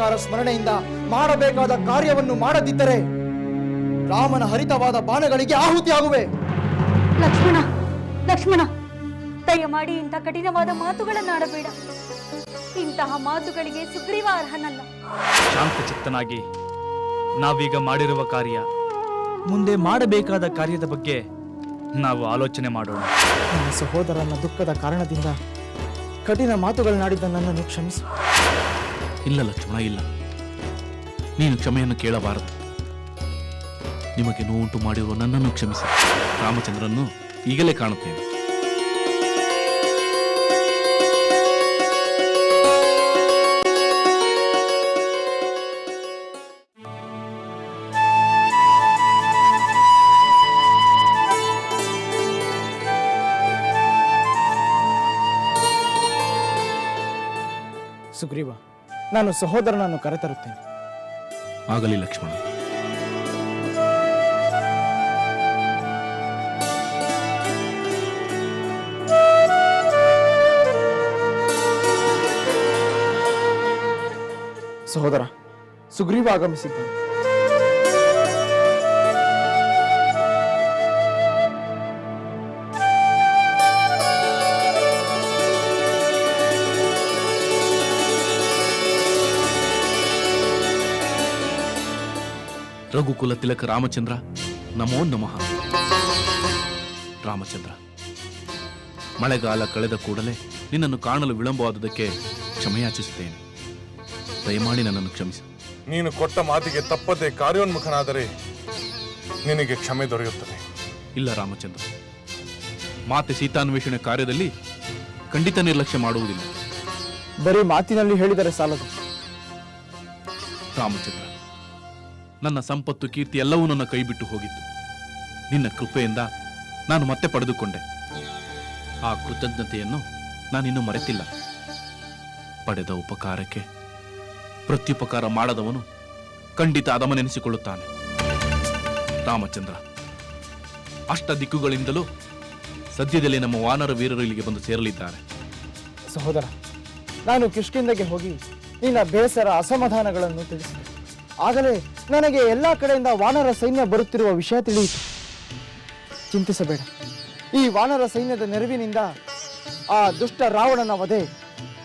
ಉಪಕಾರ ಸ್ಮರಣೆಯಿಂದ ಮಾಡಬೇಕಾದ ಕಾರ್ಯವನ್ನು ಮಾಡದಿದ್ದರೆ ರಾಮನ ಹರಿತವಾದ ಬಾಣಗಳಿಗೆ ಆಹುತಿಯಾಗುವೆ. ಲಕ್ಷ್ಮಣ ಲಕ್ಷ್ಮಣ ದಯಮಾಡಿ ಇಂಥ ಕಠಿಣವಾದ ಮಾತುಗಳನ್ನಾಡಬೇಡ ಇಂತಹ ಮಾತುಗಳಿಗೆ ಸುಗ್ರೀವ ಅರ್ಹನಲ್ಲ. ಶಾಂತಚಿತ್ತನಾಗಿ ನಾವೀಗ ಮಾಡಿರುವ ಕಾರ್ಯ ಮುಂದೆ ಮಾಡಬೇಕಾದ ಕಾರ್ಯದ ಬಗ್ಗೆ ನಾವು ಆಲೋಚನೆ ಮಾಡೋಣ. ನನ್ನ ಸಹೋದರನ ದುಃಖದ ಕಾರಣದಿಂದ ಕಠಿಣ ಮಾತುಗಳನ್ನಾಡಿದ್ದ ನನ್ನನ್ನು ಕ್ಷಮಿಸು. ಇಲ್ಲ ಲಕ್ಷ್ಮಣ, ಇಲ್ಲ. ನೀನು ಕ್ಷಮೆಯನ್ನು ಕೇಳಬಾರದು. ನಿಮಗೆ ನೋವುಂಟು ಮಾಡಿರುವ ನನ್ನನ್ನು ಕ್ಷಮಿಸಿ. ರಾಮಚಂದ್ರನ್ನು ಈಗಲೇ ಕಾಣುತ್ತೇನೆ. ಸುಗ್ರೀವ ನಾನು ಸಹೋದರನನ್ನು ಕರೆತರುತ್ತೇನೆ. ಆಗಲಿ ಲಕ್ಷ್ಮಣ. ಸಹೋದರ ಸುಗ್ರೀವ ಆಗಮಿಸಿದ್ದಾನೆ ರಘುಕುಲ ತಿಲಕ ರಾಮಚಂದ್ರ ನಮೋ ನಮಃ. ರಾಮಚಂದ್ರ ಮಳೆಗಾಲ ಕಳೆದ ಕೂಡಲೇ ನಿನ್ನನ್ನು ಕಾಣಲು ವಿಳಂಬವಾದುದಕ್ಕೆ ಕ್ಷಮೆಯಾಚಿಸುತ್ತೇನೆ. ದಯಮಾಡಿ ನನ್ನನ್ನು ಕ್ಷಮಿಸಿ. ನೀನು ಕೊಟ್ಟ ಮಾತಿಗೆ ತಪ್ಪದೆ ಕಾರ್ಯೋನ್ಮುಖನಾದರೆ ನಿನಗೆ ಕ್ಷಮೆ ದೊರೆಯುತ್ತದೆ. ಇಲ್ಲ ರಾಮಚಂದ್ರ ಮಾತೆ ಸೀತಾನ್ವೇಷಣೆ ಕಾರ್ಯದಲ್ಲಿ ಖಂಡಿತ ನಿರ್ಲಕ್ಷ್ಯ ಮಾಡುವುದಿಲ್ಲ. ಬರೀ ಮಾತಿನಲ್ಲಿ ಹೇಳಿದರೆ ಸಾಲದು. ರಾಮಚಂದ್ರ ನನ್ನ ಸಂಪತ್ತು ಕೀರ್ತಿ ಎಲ್ಲವೂ ನನ್ನ ಕೈಬಿಟ್ಟು ಹೋಗಿತ್ತು. ನಿನ್ನ ಕೃಪೆಯಿಂದ ನಾನು ಮತ್ತೆ ಪಡೆದುಕೊಂಡೆ. ಆ ಕೃತಜ್ಞತೆಯನ್ನು ನಾನಿನ್ನೂ ಮರೆತಿಲ್ಲ. ಪಡೆದ ಉಪಕಾರಕ್ಕೆ ಪ್ರತ್ಯುಪಕಾರ ಮಾಡದವನು ಖಂಡಿತ ಅದಮನೆನಿಸಿಕೊಳ್ಳುತ್ತಾನೆ. ರಾಮಚಂದ್ರ, ಅಷ್ಟ ದಿಕ್ಕುಗಳಿಂದಲೂ ಸದ್ಯದಲ್ಲಿ ನಮ್ಮ ವಾನರ ವೀರರು ಇಲ್ಲಿಗೆ ಬಂದು ಸೇರಲಿದ್ದಾರೆ. ಸಹೋದರ, ನಾನು ಕಿಷ್ಕಿಂದಗೆ ಹೋಗಿ ನಿನ್ನ ಬೇಸರ ಅಸಮಾಧಾನಗಳನ್ನು ತಿಳಿಸಿದೆ. ಆಗಲೇ ನನಗೆ ಎಲ್ಲ ಕಡೆಯಿಂದ ವಾನರ ಸೈನ್ಯ ಬರುತ್ತಿರುವ ವಿಷಯ ತಿಳಿಯಿತು. ಚಿಂತಿಸಬೇಡ. ಈ ವಾನರ ಸೈನ್ಯದ ನೆರವಿನಿಂದ ಆ ದುಷ್ಟ ರಾವಣನ ವಧೆ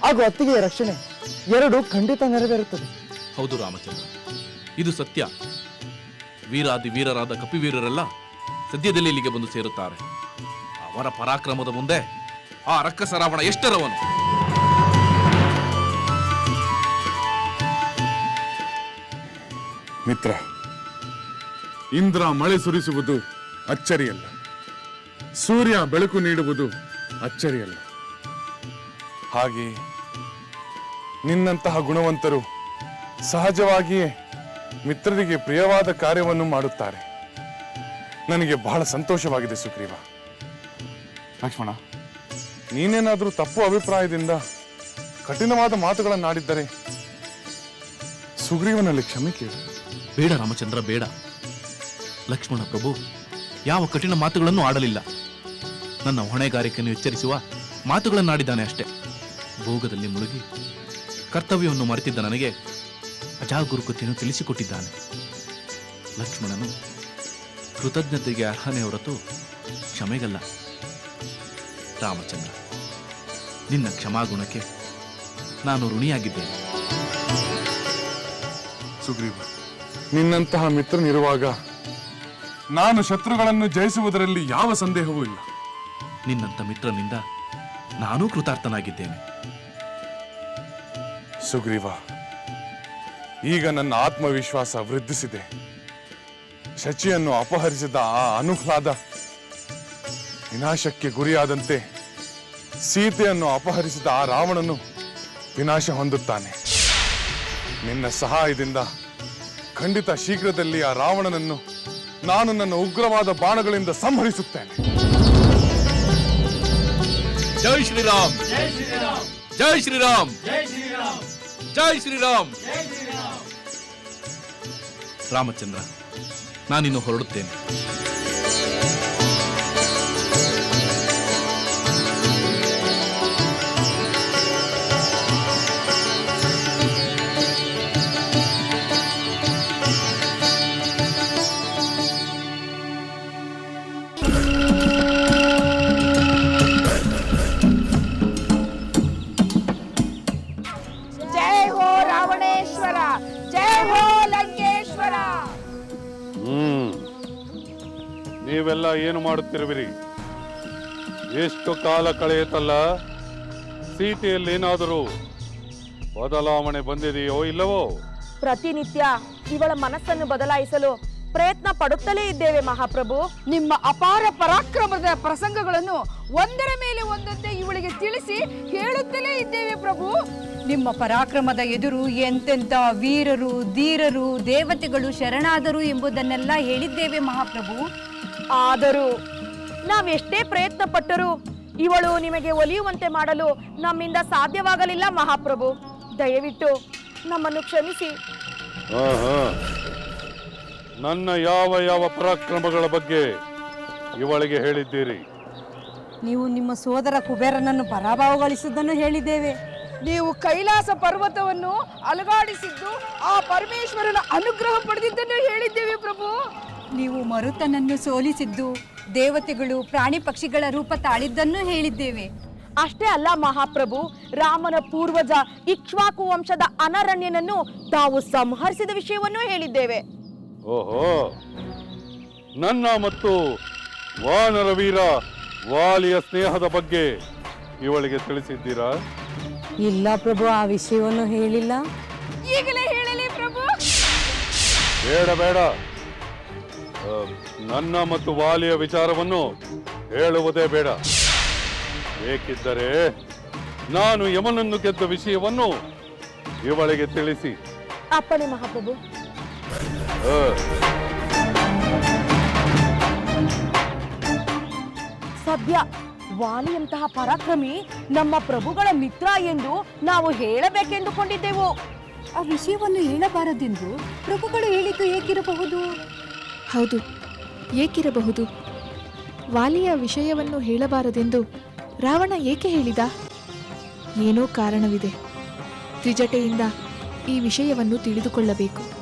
ಹಾಗೂ ಅತ್ತಿಗೆಯ ರಕ್ಷಣೆ ಎರಡು ಖಂಡಿತ ನೆರವೇರುತ್ತದೆ. ಹೌದು ರಾಮಚಂದ್ರ, ಇದು ಸತ್ಯ. ವೀರಾದಿ ವೀರರಾದ ಕಪಿವೀರರೆಲ್ಲ ಸದ್ಯದಲ್ಲಿ ಇಲ್ಲಿಗೆ ಬಂದು ಸೇರುತ್ತಾರೆ. ಅವರ ಪರಾಕ್ರಮದ ಮುಂದೆ ಆ ರಕ್ಕಸ ರಾವಣ ಎಷ್ಟರವನು? ಮಿತ್ರ ಇಂದ್ರ ಮಳೆ ಸುರಿಸುವುದು ಅಚ್ಚರಿಯಲ್ಲ. ಸೂರ್ಯ ಬೆಳಕು ನೀಡುವುದು ಅಚ್ಚರಿಯಲ್ಲ. ಹಾಗೆ ನಿನ್ನಂತಹ ಗುಣವಂತರು ಸಹಜವಾಗಿಯೇ ಮಿತ್ರರಿಗೆ ಪ್ರಿಯವಾದ ಕಾರ್ಯವನ್ನು ಮಾಡುತ್ತಾರೆ. ನನಗೆ ಬಹಳ ಸಂತೋಷವಾಗಿದೆ ಸುಗ್ರೀವ. ಲಕ್ಷ್ಮಣ ನೀನೇನಾದರೂ ತಪ್ಪು ಅಭಿಪ್ರಾಯದಿಂದ ಕಠಿಣವಾದ ಮಾತುಗಳನ್ನಾಡಿದ್ದರೆ ಸುಗ್ರೀವನಲ್ಲಿ ಕ್ಷಮೆ ಕೇಳು. ಬೇಡ ರಾಮಚಂದ್ರ, ಬೇಡ. ಲಕ್ಷ್ಮಣ ಪ್ರಭು, ಯಾವ ಕಠಿಣ ಮಾತುಗಳನ್ನು ಆಡಲಿಲ್ಲ. ನನ್ನ ಹೊಣೆಗಾರಿಕೆಯನ್ನು ಎಚ್ಚರಿಸುವ ಮಾತುಗಳನ್ನಾಡಿದ್ದಾನೆ ಅಷ್ಟೇ. ಭೋಗದಲ್ಲಿ ಮುಳುಗಿ ಕರ್ತವ್ಯವನ್ನು ಮರೆತಿದ್ದ ನನಗೆ ಅಜಾಗರೂಕತೆಯನ್ನು ತಿಳಿಸಿಕೊಟ್ಟಿದ್ದಾನೆ. ಲಕ್ಷ್ಮಣನು ಕೃತಜ್ಞತೆಗೆ ಅರ್ಹನೆ ಹೊರತು ಕ್ಷಮೆಗಲ್ಲ. ರಾಮಚಂದ್ರ, ನಿನ್ನ ಕ್ಷಮಾಗುಣಕ್ಕೆ ನಾನು ಋಣಿಯಾಗಿದ್ದೇನೆ. ಸುಗ್ರೀವ ನಿನ್ನಂತಹ ಮಿತ್ರನಿರುವಾಗ ನಾನು ಶತ್ರುಗಳನ್ನು ಜಯಿಸುವುದರಲ್ಲಿ ಯಾವ ಸಂದೇಹವೂ ಇಲ್ಲ. ನಿನ್ನಂಥ ಮಿತ್ರನಿಂದ ನಾನೂ ಕೃತಾರ್ಥನಾಗಿದ್ದೇನೆ. ಸುಗ್ರೀವ ಈಗ ನನ್ನ ಆತ್ಮವಿಶ್ವಾಸ ವೃದ್ಧಿಸಿದೆ. ಶಚಿಯನ್ನು ಅಪಹರಿಸಿದ ಆ ಅನುಹ್ಲಾದ ವಿನಾಶಕ್ಕೆ ಗುರಿಯಾದಂತೆ ಸೀತೆಯನ್ನು ಅಪಹರಿಸಿದ ಆ ರಾವಣನು ವಿನಾಶ ಹೊಂದುತ್ತಾನೆ. ನಿನ್ನ ಸಹಾಯದಿಂದ ಖಂಡಿತ ಶೀಘ್ರದಲ್ಲಿ ಆ ರಾವಣನನ್ನು ನಾನು ನನ್ನ ಉಗ್ರವಾದ ಬಾಣಗಳಿಂದ ಸಂಹರಿಸುತ್ತೇನೆ. ಜೈ ಶ್ರೀರಾಮ್. ಜೈ ಶ್ರೀರಾಮ್. ಜೈ ಶ್ರೀರಾಮ್. ರಾಮಚಂದ್ರ ನಾನಿನ್ನು ಹೊರಡುತ್ತೇನೆ. ಮಾಡುತ್ತಿರುವಿರಿ. ಎಷ್ಟು ಕಾಲ ಕಳೆಯುತ್ತಲ್ಲ ಸೀತೆಯಲ್ಲೇನಾದರೂ ಬದಲಾವಣೆ ಬಂದಿದೆಯೋ ಇಲ್ಲವೋ? ಪ್ರತಿನಿತ್ಯ ಇವಳ ಮನಸ್ಸನ್ನು ಬದಲಾಯಿಸಲು ಪ್ರಯತ್ನ ಪಡುತ್ತಲೇ ಇದ್ದೇವೆ ಮಹಾಪ್ರಭು. ನಿಮ್ಮ ಅಪಾರ ಪರಾಕ್ರಮದ ಪ್ರಸಂಗಗಳನ್ನು ಒಂದರ ಮೇಲೆ ಒಂದಂತೆ ಇವಳಿಗೆ ತಿಳಿಸಿ ಹೇಳುತ್ತಲೇ ಇದ್ದೇವೆ ಪ್ರಭು. ನಿಮ್ಮ ಪರಾಕ್ರಮದ ಎದುರು ಎಂತೆಂಥ ವೀರರು ಧೀರರು ದೇವತೆಗಳು ಶರಣಾದರು ಎಂಬುದನ್ನೆಲ್ಲ ಹೇಳಿದ್ದೇವೆ ಮಹಾಪ್ರಭು. ಆದರೂ ನಾವೆಷ್ಟೇ ಪ್ರಯತ್ನ ಪಟ್ಟರೂ ಇವಳು ನಿಮಗೆ ಒಲಿಯುವಂತೆ ಮಾಡಲು ನಮ್ಮಿಂದ ಸಾಧ್ಯವಾಗಲಿಲ್ಲ ಮಹಾಪ್ರಭು. ದಯವಿಟ್ಟು ನಮ್ಮನ್ನು ಕ್ಷಮಿಸಿ. ನನ್ನ ಯಾವ ಯಾವ ಪರಾಕ್ರಮಗಳ ಬಗ್ಗೆ ಇವಳಿಗೆ ಹೇಳಿದ್ದೀರಿ? ನೀವು ನಿಮ್ಮ ಸೋದರ ಕುಬೇರನನ್ನು ಪರಾಭವಗೊಳಿಸಿದ್ದನ್ನು ಹೇಳಿದ್ದೇವೆ. ನೀವು ಕೈಲಾಸ ಪರ್ವತವನ್ನು ಅಲುಗಾಡಿಸಿದ್ದು ಆ ಪರಮೇಶ್ವರನ ಅನುಗ್ರಹ ಪಡೆದಿದ್ದನ್ನು ಹೇಳಿದ್ದೇವೆ ಪ್ರಭು. ನೀವು ಮರುತನನ್ನು ಸೋಲಿಸಿದ್ದು ದೇವತೆಗಳು ಪ್ರಾಣಿ ಪಕ್ಷಿಗಳ ರೂಪ ತಾಳಿದ್ದನ್ನು ಹೇಳಿದ್ದೇವೆ. ಅಷ್ಟೇ ಅಲ್ಲ ಮಹಾಪ್ರಭು ರಾಮನ ಪೂರ್ವಜ ಇಕ್ಷ್ವಾಕು ವಂಶದ ಅನರಣ್ಯನನ್ನು ತಾವು ಸಂಹರಿಸಿದ ವಿಷಯವನ್ನು ಹೇಳಿದ್ದೇವೆ. ಓಹೋ ನನ್ನ ಮತ್ತು ವಾನರ ವೀರ ವಾಲಿಯ ಸ್ನೇಹದ ಬಗ್ಗೆ ಇವಳಿಗೆ ತಿಳಿಸಿದ್ದೀರಾ? ಇಲ್ಲ ಪ್ರಭು ಆ ವಿಷಯವನ್ನು ಹೇಳಿಲ್ಲ. ಈಗಲೇ ಹೇಳಲಿ ಪ್ರಭು. ಬೇಡ ಬೇಡ. ನನ್ನ ಮತ್ತು ವಾಲಿಯ ವಿಚಾರವನ್ನು ಹೇಳುವುದೇ ಬೇಡ. ಬೇಕಿದ್ದರೆ ನಾನು ಯಮನನ್ನು ಗೆದ್ದ ವಿಷಯವನ್ನು ಇವಳಿಗೆ ತಿಳಿಸಿ. ಅಪ್ಪಣೆ ಮಹಾಪ್ರಭು. ಸದ್ಯ ವಾಲಿಯಂತಹ ಪರಾಕ್ರಮಿ ನಮ್ಮ ಪ್ರಭುಗಳ ಮಿತ್ರ ಎಂದು ನಾವು ಹೇಳಬೇಕೆಂದುಕೊಂಡಿದ್ದೆವು. ಆ ವಿಷಯವನ್ನು ಹೇಳಬಾರದೆಂದು ಪ್ರಭುಗಳು ಹೇಳಿದ್ದು ಏಕಿರಬಹುದು ಹೌದು ಏಕಿರಬಹುದು. ವಾಲಿಯ ವಿಷಯವನ್ನು ಹೇಳಬಾರದೆಂದು ರಾವಣ ಏಕೆ ಹೇಳಿದ? ಏನೋ ಕಾರಣವಿದೆ. ತ್ರಿಜಟೆಯಿಂದ ಈ ವಿಷಯವನ್ನು ತಿಳಿದುಕೊಳ್ಳಬೇಕು.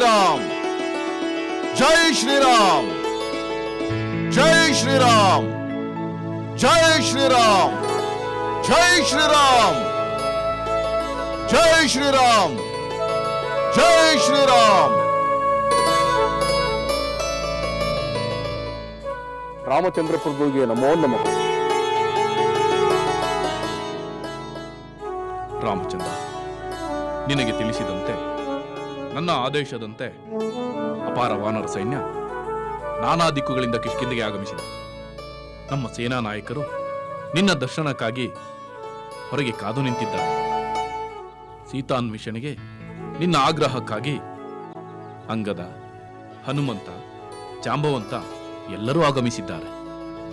ಶ್ರೀರಾಮ್. ಜೈ ಶ್ರೀರಾಮ್. ಜೈ ಶ್ರೀರಾಮ್. ಜೈ ಶ್ರೀರಾಮ್. ಜೈ ಶ್ರೀರಾಮ್. ಜೈ ಶ್ರೀರಾಮ್. ಜೈ ಶ್ರೀರಾಮ್. ರಾಮಚಂದ್ರ ಪ್ರಭುಗೆ ನಮೋ ನಮಃ. ರಾಮಚಂದ್ರ ನಿನಗೆ ತಿಳಿಸಿದಂತೆ ನನ್ನ ಆದೇಶದಂತೆ ಅಪಾರ ವಾನರ ಸೈನ್ಯ ನಾನಾ ದಿಕ್ಕುಗಳಿಂದ ಕಿಷ್ಕಿಂದಿಗೆ ಆಗಮಿಸಿದೆ. ನಮ್ಮ ಸೇನಾ ನಾಯಕರು ನಿನ್ನ ದರ್ಶನಕ್ಕಾಗಿ ಹೊರಗೆ ಕಾದು ನಿಂತಿದ್ದಾರೆ. ಸೀತಾನ್ವೇಷಣೆಗೆ ನಿನ್ನ ಆಗ್ರಹಕ್ಕಾಗಿ ಅಂಗದ ಹನುಮಂತ ಜಾಂಬವಂತ ಎಲ್ಲರೂ ಆಗಮಿಸಿದ್ದಾರೆ.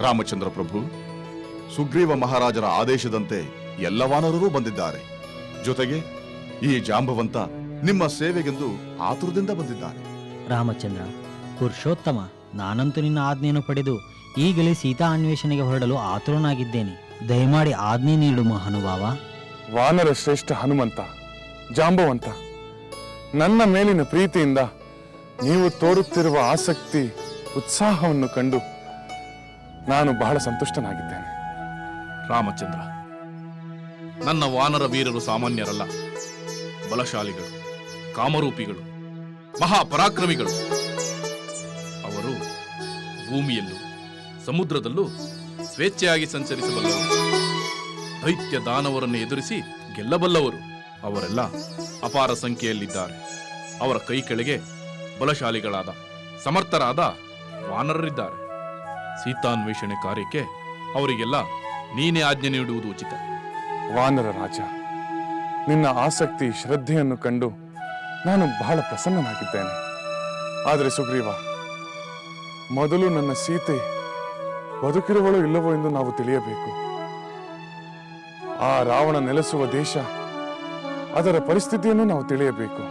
ರಾಮಚಂದ್ರ ಪ್ರಭು, ಸುಗ್ರೀವ ಮಹಾರಾಜರ ಆದೇಶದಂತೆ ಎಲ್ಲ ವಾನರರೂ ಬಂದಿದ್ದಾರೆ. ಜೊತೆಗೆ ಈ ಜಾಂಬವಂತ ನಿಮ್ಮ ಸೇವೆಗೆಂದು ಆತುರದಿಂದ ಬಂದಿದ್ದಾನೆ ರಾಮಚಂದ್ರ ಪುರುಷೋತ್ತಮ ನಾನಂತೂ ನಿನ್ನ ಆಜ್ಞೆಯನ್ನು ಪಡೆದು ಈಗಲೇ ಸೀತಾ ಅನ್ವೇಷಣೆಗೆ ಹೊರಡಲು ಆತುರನಾಗಿದ್ದೇನೆ. ದಯಮಾಡಿ ಆಜ್ಞೆ ನೀಡು ಮಹಾನುಭಾವ ವಾನರ ಶ್ರೇಷ್ಠ ಹನುಮಂತ ಜಾಂಬವಂತ ನನ್ನ ಮೇಲಿನ ಪ್ರೀತಿಯಿಂದ ನೀವು ತೋರುತ್ತಿರುವ ಆಸಕ್ತಿ ಉತ್ಸಾಹವನ್ನು ಕಂಡು ನಾನು ಬಹಳ ಸಂತುಷ್ಟನಾಗಿದ್ದೇನೆ. ರಾಮಚಂದ್ರ ನನ್ನ ವಾನರ ವೀರರು ಸಾಮಾನ್ಯರಲ್ಲ ಬಲಶಾಲಿಗಳು. ಕಾಮರೂಪಿಗಳು, ಮಹಾಪರಾಕ್ರಮಿಗಳು. ಅವರು ಭೂಮಿಯಲ್ಲೂ ಸಮುದ್ರದಲ್ಲೂ ಸ್ವೇಚ್ಛೆಯಾಗಿ ಸಂಚರಿಸಬಲ್ಲವರು ದೈತ್ಯ ದಾನವರನ್ನು ಎದುರಿಸಿ ಗೆಲ್ಲಬಲ್ಲವರು ಅವರೆಲ್ಲ ಅಪಾರ ಸಂಖ್ಯೆಯಲ್ಲಿದ್ದಾರೆ. ಅವರ ಕೈ ಕೆಳಗೆ ಬಲಶಾಲಿಗಳಾದ, ಸಮರ್ಥರಾದ ವಾನರರಿದ್ದಾರೆ. ಸೀತಾನ್ವೇಷಣೆ ಕಾರ್ಯಕ್ಕೆ ಅವರಿಗೆಲ್ಲ ನೀನೇ ಆಜ್ಞೆ ನೀಡುವುದು ಉಚಿತ. ವಾನರ ರಾಜ, ನಿನ್ನ ಆಸಕ್ತಿ, ಶ್ರದ್ಧೆಯನ್ನು ಕಂಡು ನಾನು ಬಹಳ ಪ್ರಸನ್ನನಾಗಿದ್ದೇನೆ. ಆದರೆ ಸುಗ್ರೀವ ಮೊದಲು ನನ್ನ ಸೀತೆ ಬದುಕಿರುವಳು ಇಲ್ಲವೋ ಎಂದು ನಾವು ತಿಳಿಯಬೇಕು. ಆ ರಾವಣ ನೆಲೆಸುವ ದೇಶ ಅದರ ಪರಿಸ್ಥಿತಿಯನ್ನು ನಾವು ತಿಳಿಯಬೇಕು.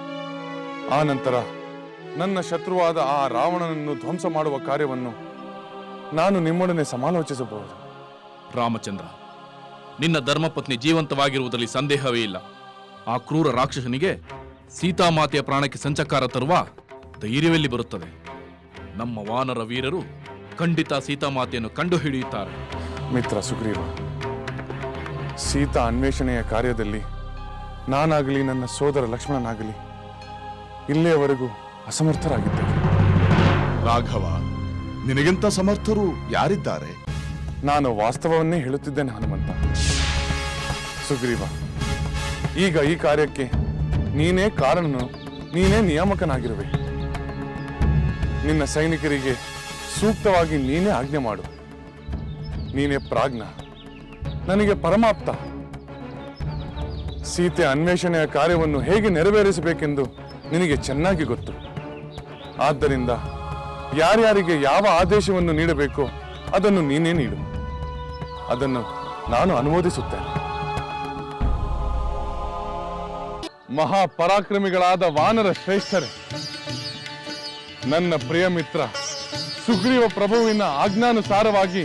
ಆ ನಂತರ ನನ್ನ ಶತ್ರುವಾದ ಆ ರಾವಣನನ್ನು ಧ್ವಂಸ ಮಾಡುವ ಕಾರ್ಯವನ್ನು ನಾನು ನಿಮ್ಮೊಡನೆ ಸಮಾಲೋಚಿಸಬಹುದು. ರಾಮಚಂದ್ರ ನಿನ್ನ ಧರ್ಮಪತ್ನಿ ಜೀವಂತವಾಗಿರುವುದರಲ್ಲಿ ಸಂದೇಹವೇ ಇಲ್ಲ. ಆ ಕ್ರೂರ ರಾಕ್ಷಸನಿಗೆ ಸೀತಾಮಾತೆಯ ಪ್ರಾಣಕ್ಕೆ ಸಂಚಕಾರ ತರುವ ಧೈರ್ಯವೆಲ್ಲಿ ಬರುತ್ತದೆ? ನಮ್ಮ ವಾನರ ವೀರರು ಖಂಡಿತ ಸೀತಾಮಾತೆಯನ್ನು ಕಂಡು ಹಿಡಿಯುತ್ತಾರೆ. ಮಿತ್ರ ಸುಗ್ರೀವ ಸೀತಾ ಅನ್ವೇಷಣೆಯ ಕಾರ್ಯದಲ್ಲಿ ನಾನಾಗಲಿ ನನ್ನ ಸೋದರ ಲಕ್ಷ್ಮಣನಾಗಲಿ ಇಲ್ಲಿಯವರೆಗೂ ಅಸಮರ್ಥರಾಗಿದ್ದೇವೆ ರಾಘವ ನಿನಗಿಂತ ಸಮರ್ಥರು ಯಾರಿದ್ದಾರೆ? ನಾನು ವಾಸ್ತವವನ್ನೇ ಹೇಳುತ್ತಿದ್ದೇನೆ ಹನುಮಂತ. ಸುಗ್ರೀವ ಈಗ ಈ ಕಾರ್ಯಕ್ಕೆ ನೀನೇ ಕಾರಣನು ನೀನೇ ನಿಯಾಮಕನಾಗಿರುವೆ. ನಿನ್ನ ಸೈನಿಕರಿಗೆ ಸೂಕ್ತವಾಗಿ ನೀನೇ ಆಜ್ಞೆ ಮಾಡು. ನೀನೇ ಪ್ರಾಜ್ಞ, ನನಗೆ ಪರಮಾಪ್ತ. ಸೀತೆ ಅನ್ವೇಷಣೆಯ ಕಾರ್ಯವನ್ನು ಹೇಗೆ ನೆರವೇರಿಸಬೇಕೆಂದು ನಿನಗೆ ಚೆನ್ನಾಗಿ ಗೊತ್ತು. ಆದ್ದರಿಂದ ಯಾರ್ಯಾರಿಗೆ ಯಾವ ಆದೇಶವನ್ನು ನೀಡಬೇಕೋ ಅದನ್ನು ನೀನೇ ನೀಡು. ಅದನ್ನು ನಾನು ಅನುಮೋದಿಸುತ್ತೇನೆ. ಮಹಾಪರಾಕ್ರಮಿಗಳಾದ ವಾನರ ಶ್ರೇಷ್ಠರೇ, ನನ್ನ ಪ್ರಿಯ ಮಿತ್ರ, ಸುಗ್ರೀವ ಪ್ರಭುವಿನ ಆಜ್ಞಾನುಸಾರವಾಗಿ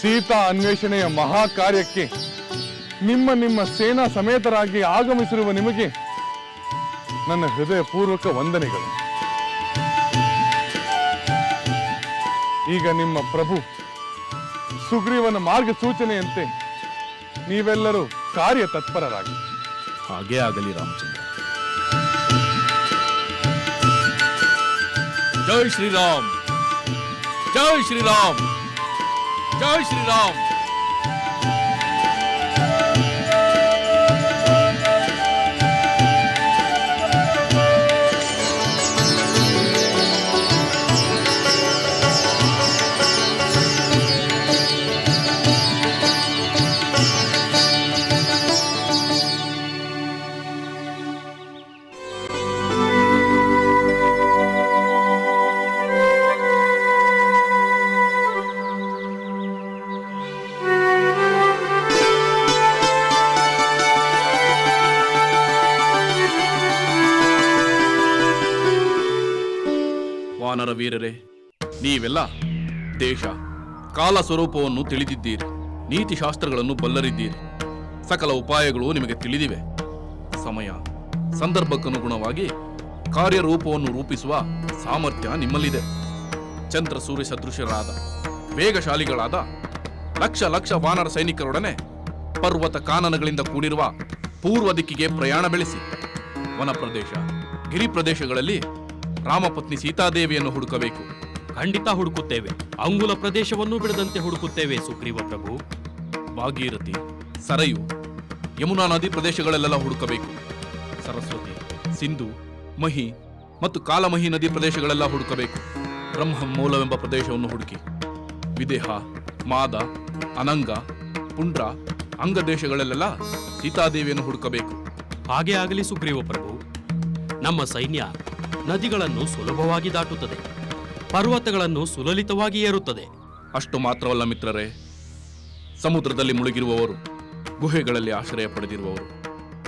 ಸೀತಾ ಅನ್ವೇಷಣೆಯ ಮಹಾ ಕಾರ್ಯಕ್ಕೆ ನಿಮ್ಮ ನಿಮ್ಮ ಸೇನಾ ಸಮೇತರಾಗಿ ಆಗಮಿಸಿರುವ ನಿಮಗೆ ನನ್ನ ಹೃದಯಪೂರ್ವಕ ವಂದನೆಗಳು. ಈಗ ನಿಮ್ಮ ಪ್ರಭು ಸುಗ್ರೀವನ ಮಾರ್ಗಸೂಚನೆಯಂತೆ ನೀವೆಲ್ಲರೂ ಕಾರ್ಯ ತತ್ಪರರಾಗಿ ಹಾಗೇ ಆಗಲಿ ರಾಮಚಂದ್ರ. ಜೈ ಶ್ರೀರಾಮ್. ಜೈ ಶ್ರೀರಾಮ್. ಜೈ ಶ್ರೀರಾಮ್. ವಾನರ ವೀರರೇ, ನೀವೆಲ್ಲ ದೇಶ, ಕಾಲ ಸ್ವರೂಪವನ್ನು ತಿಳಿದಿದ್ದೀರಿ ನೀತಿಶಾಸ್ತ್ರಗಳನ್ನು ಬಲ್ಲರಿದ್ದೀರಿ. ಸಕಲ ಉಪಾಯಗಳು ನಿಮಗೆ ತಿಳಿದಿವೆ. ಸಮಯ, ಸಂದರ್ಭಕ್ಕನುಗುಣವಾಗಿ ಕಾರ್ಯರೂಪವನ್ನು ರೂಪಿಸುವ ಸಾಮರ್ಥ್ಯ ನಿಮ್ಮಲ್ಲಿದೆ. ಚಂದ್ರ ಸೂರ್ಯ ಸದೃಶರಾದ, ವೇಗಶಾಲಿಗಳಾದ, ಲಕ್ಷ ಲಕ್ಷ ವಾನರ ಸೈನಿಕರೊಡನೆ ಪರ್ವತ ಕಾನನಗಳಿಂದ ಕೂಡಿರುವ ಪೂರ್ವ ದಿಕ್ಕಿಗೆ ಪ್ರಯಾಣ ಬೆಳೆಸಿ. ವನ ಪ್ರದೇಶ ಗಿರಿ ಪ್ರದೇಶಗಳಲ್ಲಿ ರಾಮಪತ್ನಿ ಸೀತಾದೇವಿಯನ್ನು ಹುಡುಕಬೇಕು. ಖಂಡಿತ ಹುಡುಕುತ್ತೇವೆ. ಅಂಗುಲ ಪ್ರದೇಶವನ್ನು ಬಿಡದಂತೆ ಹುಡುಕುತ್ತೇವೆ, ಸುಗ್ರೀವ ಪ್ರಭು. ಭಾಗೀರಥಿ, ಸರಯು, ಯಮುನಾ ನದಿ ಪ್ರದೇಶಗಳಲ್ಲೆಲ್ಲ ಹುಡುಕಬೇಕು. ಸರಸ್ವತಿ, ಸಿಂಧು, ಮಹಿ ಮತ್ತು ಕಾಲಮಹಿ ನದಿ ಪ್ರದೇಶಗಳೆಲ್ಲ ಹುಡುಕಬೇಕು. ಬ್ರಹ್ಮ ಮೂಲವೆಂಬ ಪ್ರದೇಶವನ್ನು ಹುಡುಕಿ. ವಿದೇಹ, ಮಾದ, ಅನಂಗ, ಪುಂಡ್ರ ಅಂಗ ದೇಶಗಳಲ್ಲೆಲ್ಲ ಸೀತಾದೇವಿಯನ್ನು ಹುಡುಕಬೇಕು. ಹಾಗೆ ಆಗಲಿ ಸುಗ್ರೀವ ಪ್ರಭು. ನಮ್ಮ ಸೈನ್ಯ ನದಿಗಳನ್ನು ಸುಲಭವಾಗಿ ದಾಟುತ್ತದೆ. ಪರ್ವತಗಳನ್ನು ಸುಲಲಿತವಾಗಿ ಏರುತ್ತದೆ. ಅಷ್ಟು ಮಾತ್ರವಲ್ಲ ಮಿತ್ರರೇ ಸಮುದ್ರದಲ್ಲಿ ಮುಳುಗಿರುವವರು ಗುಹೆಗಳಲ್ಲಿ ಆಶ್ರಯ ಪಡೆದಿರುವವರು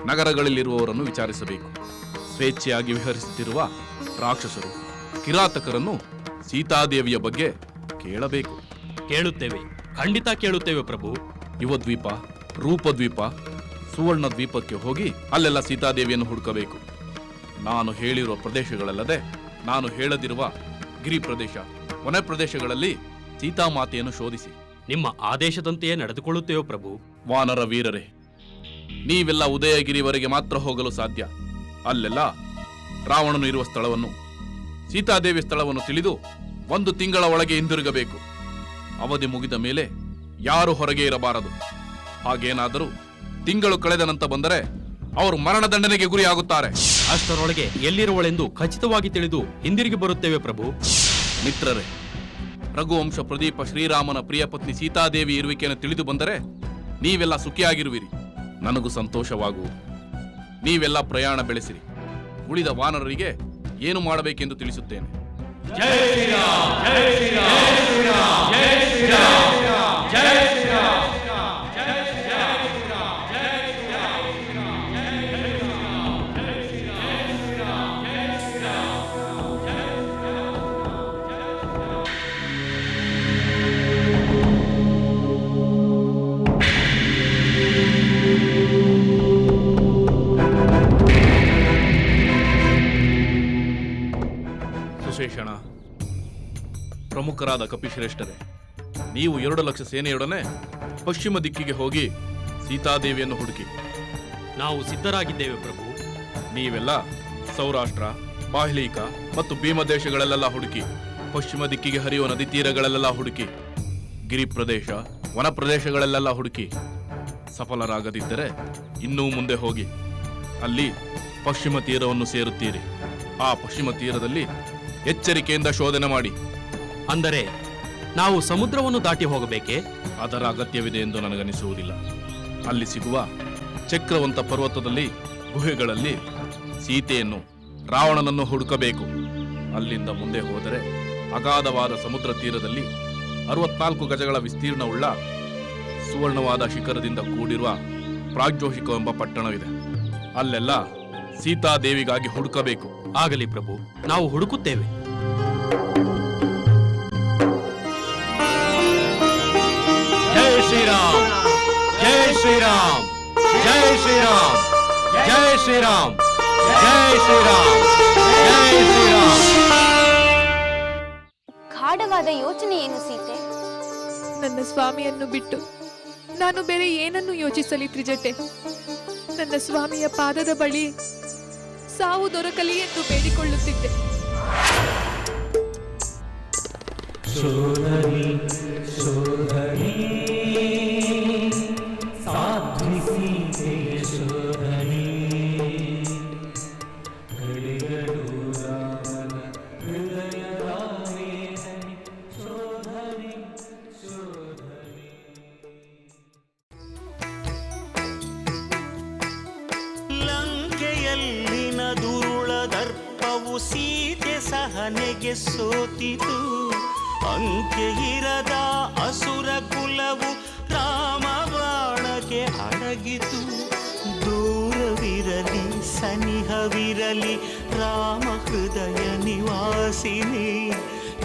ನಗರಗಳಲ್ಲಿರುವವರನ್ನು ವಿಚಾರಿಸಬೇಕು. ಸ್ವೇಚ್ಛೆಯಾಗಿ ವಿಹರಿಸುತ್ತಿರುವ ರಾಕ್ಷಸರು ಕಿರಾತಕರನ್ನು ಸೀತಾದೇವಿಯ ಬಗ್ಗೆ ಕೇಳಬೇಕು. ಕೇಳುತ್ತೇವೆ. ಖಂಡಿತ ಕೇಳುತ್ತೇವೆ ಪ್ರಭು. ಯುವದ್ವೀಪ ರೂಪದ್ವೀಪ ಸುವರ್ಣ ದ್ವೀಪಕ್ಕೆ ಹೋಗಿ ಅಲ್ಲೆಲ್ಲ ಸೀತಾದೇವಿಯನ್ನು ಹುಡುಕಬೇಕು. ನಾನು ಹೇಳಿರುವ ಪ್ರದೇಶಗಳಲ್ಲದೆ ನಾನು ಹೇಳದಿರುವ ಗಿರಿ ಪ್ರದೇಶ ವನ ಪ್ರದೇಶಗಳಲ್ಲಿ ಸೀತಾಮಾತೆಯನ್ನು ಶೋಧಿಸಿ. ನಿಮ್ಮ ಆದೇಶದಂತೆಯೇ ನಡೆದುಕೊಳ್ಳುತ್ತೇವೆ ಪ್ರಭು. ವಾನರ ವೀರರೇ ನೀವೆಲ್ಲ ಉದಯಗಿರಿವರೆಗೆ ಮಾತ್ರ ಹೋಗಲು ಸಾಧ್ಯ. ಅಲ್ಲೆಲ್ಲ ರಾವಣನು ಇರುವ ಸ್ಥಳವನ್ನು ಸೀತಾದೇವಿ ಸ್ಥಳವನ್ನು ತಿಳಿದು ಒಂದು ತಿಂಗಳ ಒಳಗೆ ಹಿಂದಿರುಗಬೇಕು. ಅವಧಿ ಮುಗಿದ ಮೇಲೆ ಯಾರು ಹೊರಗೆ ಇರಬಾರದು. ಹಾಗೇನಾದರೂ ತಿಂಗಳು ಕಳೆದ ನಂತರ ಬಂದರೆ ಅವರು ಮರಣದಂಡನೆಗೆ ಗುರಿಯಾಗುತ್ತಾರೆ. ಅಷ್ಟರೊಳಗೆ ಎಲ್ಲಿರುವಳೆಂದು ಖಚಿತವಾಗಿ ತಿಳಿದು ಹಿಂದಿರುಗಿ ಬರುತ್ತೇವೆ ಪ್ರಭು. ಮಿತ್ರರೇ ರಘುವಂಶ ಪ್ರದೀಪ ಶ್ರೀರಾಮನ ಪ್ರಿಯ ಪತ್ನಿ ಸೀತಾದೇವಿ ಇರುವಿಕೆಯನ್ನು ತಿಳಿದು ಬಂದರೆ ನೀವೆಲ್ಲ ಸುಖಿಯಾಗಿರುವಿರಿ. ನನಗೂ ಸಂತೋಷವಾಗುವುದು. ನೀವೆಲ್ಲ ಪ್ರಯಾಣ ಬೆಳೆಸಿರಿ. ಉಳಿದ ವಾನರರಿಗೆ ಏನು ಮಾಡಬೇಕೆಂದು ತಿಳಿಸುತ್ತೇನೆ. ಸುಶೇಷಣ ಪ್ರಮುಖರಾದ ಕಪಿಶ್ರೇಷ್ಠರೇ ನೀವು ಎರಡು ಲಕ್ಷ ಸೇನೆಯೊಡನೆ ಪಶ್ಚಿಮ ದಿಕ್ಕಿಗೆ ಹೋಗಿ ಸೀತಾದೇವಿಯನ್ನು ಹುಡುಕಿ. ನಾವು ಸಿದ್ಧರಾಗಿದ್ದೇವೆ ಪ್ರಭು. ನೀವೆಲ್ಲ ಸೌರಾಷ್ಟ್ರ ಬಾಹ್ಲೀಕ ಮತ್ತು ಭೀಮ ದೇಶಗಳಲ್ಲೆಲ್ಲ ಹುಡುಕಿ ಪಶ್ಚಿಮ ದಿಕ್ಕಿಗೆ ಹರಿಯುವ ನದಿ ತೀರಗಳಲ್ಲೆಲ್ಲ ಹುಡುಕಿ ಗಿರಿ ಪ್ರದೇಶ ವನ ಪ್ರದೇಶಗಳಲ್ಲೆಲ್ಲ ಹುಡುಕಿ ಸಫಲರಾಗದಿದ್ದರೆ ಇನ್ನೂ ಮುಂದೆ ಹೋಗಿ ಅಲ್ಲಿ ಪಶ್ಚಿಮ ತೀರವನ್ನು ಸೇರುತ್ತೀರಿ. ಆ ಪಶ್ಚಿಮ ತೀರದಲ್ಲಿ ಎಚ್ಚರಿಕೆಯಿಂದ ಶೋಧನೆ ಮಾಡಿ. ಅಂದರೆ ನಾವು ಸಮುದ್ರವನ್ನು ದಾಟಿ ಹೋಗಬೇಕೇ? ಅದರ ಅಗತ್ಯವಿದೆ ಎಂದು ನನಗನಿಸುವುದಿಲ್ಲ. ಅಲ್ಲಿ ಸಿಗುವ ಚಕ್ರವಂತ ಪರ್ವತದಲ್ಲಿ ಗುಹೆಗಳಲ್ಲಿ ಸೀತೆಯನ್ನು ರಾವಣನನ್ನು ಹುಡುಕಬೇಕು. ಅಲ್ಲಿಂದ ಮುಂದೆ ಹೋದರೆ ಅಗಾಧವಾದ ಸಮುದ್ರ ತೀರದಲ್ಲಿ ಅರವತ್ನಾಲ್ಕು ಗಜಗಳ ವಿಸ್ತೀರ್ಣವುಳ್ಳ ಸುವರ್ಣವಾದ ಶಿಖರದಿಂದ ಕೂಡಿರುವ ಪ್ರಾಗ್ಜೋಷಿಕ ಎಂಬ ಪಟ್ಟಣವಿದೆ. ಅಲ್ಲೆಲ್ಲ ಸೀತಾದೇವಿಗಾಗಿ ಹುಡುಕಬೇಕು. ಆಗಲಿ ಪ್ರಭು ನಾವು ಹುಡುಕುತ್ತೇವೆ. ಶ್ರೀರಾಮ್. ಜೈ ಶ್ರೀರಾಮ್. ಜೈ ಶ್ರೀರಾಮ್. ಜೈ ಶ್ರೀರಾಮ್. ಜೈ ಶ್ರೀರಾಮ್. ಗಾಢವಾದ ಯೋಚನೆ ಏನು ಸೀತೆ? ನನ್ನ ಸ್ವಾಮಿಯನ್ನು ಬಿಟ್ಟು ನಾನು ಬೇರೆ ಏನನ್ನು ಯೋಚಿಸಲಿ ತ್ರಿಜಟೆ ನನ್ನ ಸ್ವಾಮಿಯ ಪಾದದ ಬಳಿ ಸಾವು ದೊರಕಲಿ ಎಂದು ಬೇಡಿಕೊಳ್ಳುತ್ತಿದ್ದೆ. ಶೋಧನಿ ಶೋಧನಿ ನಾವು ಸೀತೆ ಸಹನೆಗೆ ಸೋತಿತು. ಅಂಕೆ ಇರದ ಅಸುರ ಕುಲವು ರಾಮ ಬಾಣಕ್ಕೆ ಅಡಗಿತು. ದೂರವಿರಲಿ, ಸನಿಹವಿರಲಿ, ರಾಮ ಹೃದಯ ನಿವಾಸಿನಿ.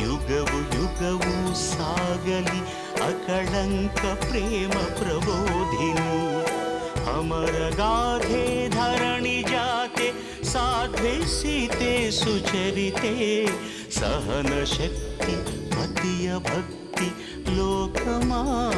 ಯುಗವು ಯುಗವು ಸಾಗಲಿ, ಅಕಳಂಕ ಪ್ರೇಮ ಪ್ರಬೋಧಿನಿ. ಅಮರ ಗಾಧೆ ಧರಣಿ సాధ్వేషితే సుచరితే సహనశక్తి మతీయ భక్తి లోకమాన్యవనుదితే